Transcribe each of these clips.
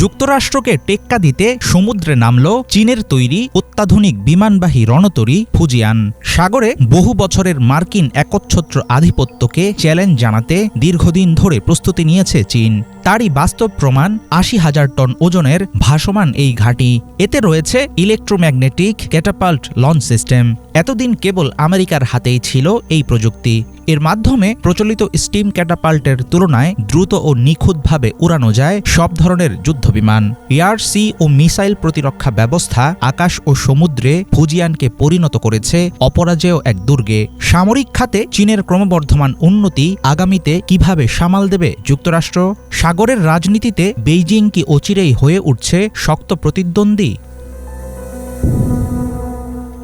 যুক্তরাষ্ট্রকে টেক্কা দিতে সমুদ্রে নামল চীনের তৈরি অত্যাধুনিক বিমানবাহী রণতরী ফুজিয়ান। সাগরে বহু বছরের মার্কিন একচ্ছত্র আধিপত্যকে চ্যালেঞ্জ জানাতে দীর্ঘদিন ধরে প্রস্তুতি নিয়েছে চীন। তারই বাস্তব প্রমাণ আশি হাজার টন ওজনের ভাসমান এই ঘাঁটি। এতে রয়েছে ইলেকট্রোম্যাগনেটিক ক্যাটাপাল্ট লঞ্চ সিস্টেম। এতদিন কেবল আমেরিকার হাতেই ছিল এই প্রযুক্তি। এর মাধ্যমে প্রচলিত স্টিম ক্যাটাপাল্টের তুলনায় দ্রুত ও নিখুঁতভাবে উড়ানো যায় সব ধরনের যুদ্ধবিমান। এয়ার, সি ও মিসাইল প্রতিরক্ষা ব্যবস্থা আকাশ ও সমুদ্রে ফুজিয়ানকে পরিণত করেছে অপরাজেয় এক দুর্গে। সামরিক খাতে চীনের ক্রমবর্ধমান উন্নতি আগামীতে কীভাবে সামাল দেবে যুক্তরাষ্ট্র? সাগরের রাজনীতিতে বেইজিং কি অচিরেই হয়ে উঠছে শক্ত প্রতিদ্বন্দ্বী?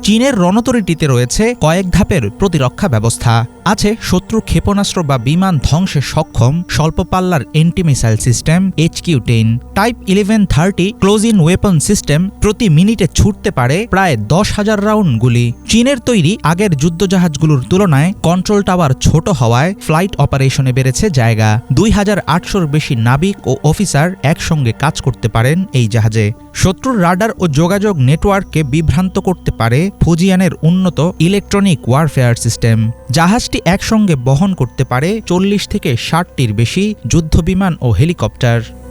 চীনের রণতরীটিতে রয়েছে কয়েক ধাপের প্রতিরক্ষা ব্যবস্থা। আছে শত্রু ক্ষেপণাস্ত্র বা বিমান ধ্বংসে সক্ষম স্বল্প পাল্লার anti missile system H Q ten type eleven thirty close in weapon system প্রতি মিনিটে ছুটতে পারে প্রায় দশ হাজার রাউন্ড গুলি। চীনের তৈরি আগের যুদ্ধজাহাজগুলোর তুলনায় কন্ট্রোল টাওয়ার ছোট হওয়ায় ফ্লাইট অপারেশনে বেড়েছে জায়গা। দুই হাজার আটশোর বেশি নাবিক ও অফিসার একসঙ্গে কাজ করতে পারেন এই জাহাজে। শত্রুর রাডার ও যোগাযোগ নেটওয়ার্ককে বিভ্রান্ত করতে পারে ফুজিয়ানের উন্নত ইলেকট্রনিক ওয়ারফেয়ার সিস্টেম জাহাজটি একসঙ্গে বহন করতে পারে চল্লিশ থেকে ষাটটির বেশি যুদ্ধ বিমান ও হেলিকপ্টার।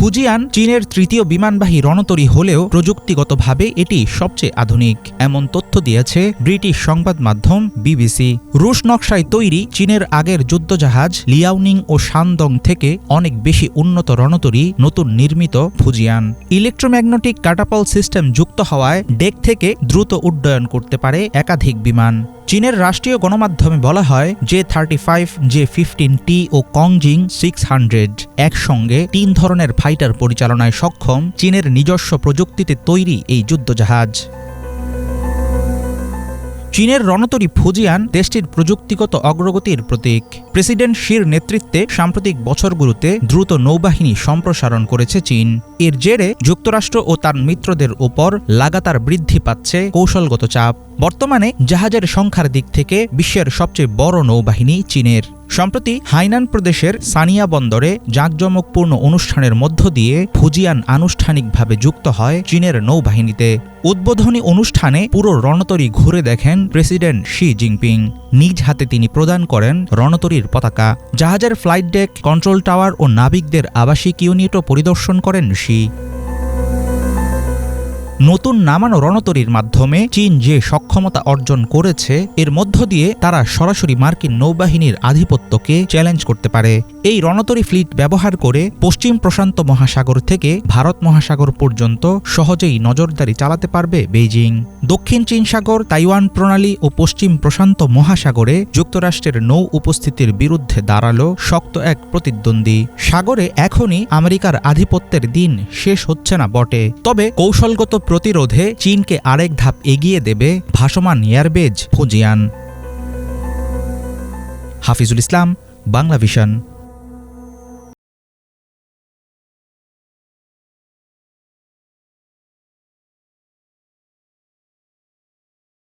ফুজিয়ান চীনের তৃতীয় বিমানবাহী রণতরী হলেও প্রযুক্তিগতভাবে এটি সবচেয়ে আধুনিক। এমন তথ্য দিয়েছে ব্রিটিশ সংবাদ মাধ্যম বিবিসি। রুশ নকশায় তৈরি চীনের আগের যুদ্ধজাহাজ লিয়াউনিং ও শানদং থেকে অনেক বেশি উন্নত রণতরী নতুন নির্মিত ফুজিয়ান। ইলেকট্রোম্যাগনেটিক কাটাপল সিস্টেম যুক্ত হওয়ায় ডেক থেকে দ্রুত উড্ডয়ন করতে পারে একাধিক বিমান। চীনের রাষ্ট্রীয় গণমাধ্যমে বলা হয় যে thirty five J fifteen T ও কংজিং সিক্স হান্ড্রেড একসঙ্গে তিন ধরনের ফাইটার পরিচালনায় সক্ষম চীনের নিজস্ব প্রযুক্তিতে তৈরি এই যুদ্ধজাহাজ। চীনের রণতরী ফুজিয়ান দেশটির প্রযুক্তিগত অগ্রগতির প্রতীক। প্রেসিডেন্ট শির নেতৃত্বে সাম্প্রতিক বছরগুলোতে দ্রুত নৌবাহিনী সম্প্রসারণ করেছে চীন। এর জেরে যুক্তরাষ্ট্র ও তার মিত্রদের ওপর লাগাতার বৃদ্ধি পাচ্ছে কৌশলগত চাপ। বর্তমানে জাহাজের সংখ্যার দিক থেকে বিশ্বের সবচেয়ে বড় নৌবাহিনী চীনের। সম্প্রতি হাইনান প্রদেশের সানিয়া বন্দরে জাঁকজমকপূর্ণ অনুষ্ঠানের মধ্য দিয়ে ফুজিয়ান আনুষ্ঠানিকভাবে যুক্ত হয় চীনের নৌবাহিনীতে। উদ্বোধনী অনুষ্ঠানে পুরো রণতরী ঘুরে দেখেন প্রেসিডেন্ট শি জিনপিং। নিজ হাতে তিনি প্রদান করেন রণতরীর পতাকা। জাহাজের ফ্লাইট ডেক, কন্ট্রোল টাওয়ার ও নাবিকদের আবাসিক ইউনিটও পরিদর্শন করেন শি। নতুন নামানো রণতরীর মাধ্যমে চীন যে সক্ষমতা অর্জন করেছে, এর মধ্য দিয়ে তারা সরাসরি মার্কিন নৌবাহিনীর আধিপত্যকে চ্যালেঞ্জ করতে পারে। এই রণতরী ফ্লিট ব্যবহার করে পশ্চিম প্রশান্ত মহাসাগর থেকে ভারত মহাসাগর পর্যন্ত সহজেই নজরদারি চালাতে পারবে বেইজিং। দক্ষিণ চীন সাগর, তাইওয়ান প্রণালী ও পশ্চিম প্রশান্ত মহাসাগরে যুক্তরাষ্ট্রের নৌ উপস্থিতির বিরুদ্ধে দাঁড়াল শক্ত এক প্রতিদ্বন্দ্বী। সাগরে এখনই আমেরিকার আধিপত্যের দিন শেষ হচ্ছে না বটে। তবে কৌশলগত প্রতিরোধে চীনকে আরেক ধাপ এগিয়ে দেবে ভাসমান airbase Fujian. Hafizul Islam Bangla vision